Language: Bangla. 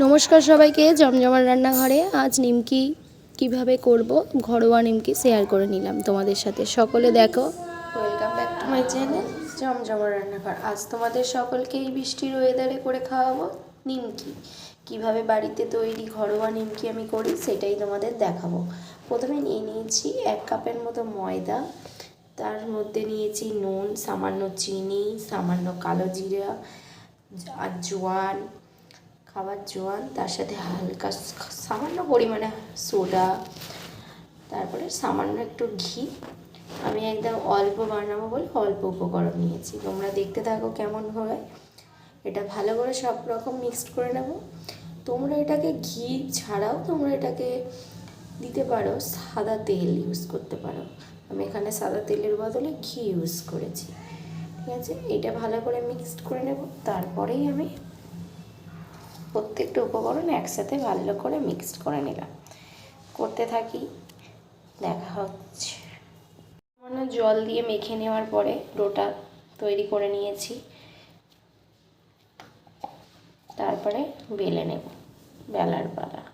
নমস্কার সবাইকে, জমজমার রান্নাঘরে আজ নিমকি কীভাবে করব ঘরোয়া নিমকি শেয়ার করে নিলাম তোমাদের সাথে। সকলে দেখো। Welcome back to my channel জমজমার রান্নাঘর। আজ তোমাদের সকলকে এই বৃষ্টির ওয়েদারে করে খাওয়াবো নিমকি। কীভাবে বাড়িতে তৈরি ঘরোয়া নিমকি আমি করি সেটাই তোমাদের দেখাবো। প্রথমে নিয়ে নিয়েছি এক কাপের মতো ময়দা, তার মধ্যে নিয়েছি নুন, সামান্য চিনি, সামান্য কালো জিরা, আর জোয়ান খাবার জোয়ান, তার সাথে হালকা সামান্য পরিমাণে সোডা, তারপরে সামান্য একটু ঘি। আমি একদম অল্প বানাবো বলে অল্প উপকরণ নিয়েছি। তোমরা দেখতে থাকো কেমন হয়। এটা ভালো করে সব রকম মিক্সড করে নেব। তোমরা এটাকে ঘি ছাড়াও তোমরা এটাকে দিতে পারো, সাদা তেল ইউজ করতে পারো। আমি এখানে সাদা তেলের বদলে ঘি ইউজ করেছি। ঠিক আছে? এটা ভালো করে মিক্সড করে নেব। তারপরেই আমি প্রত্যেকটা উপকরণ একসাথে ভালো করে মিক্সড করে নিলাম। করতে থাকি। দেখা হচ্ছে। সামান্য জল দিয়ে মেখে নেওয়ার পরে ডোটা তৈরি করে নিয়েছি। তারপরে বেলে নেব। বেলার পালা।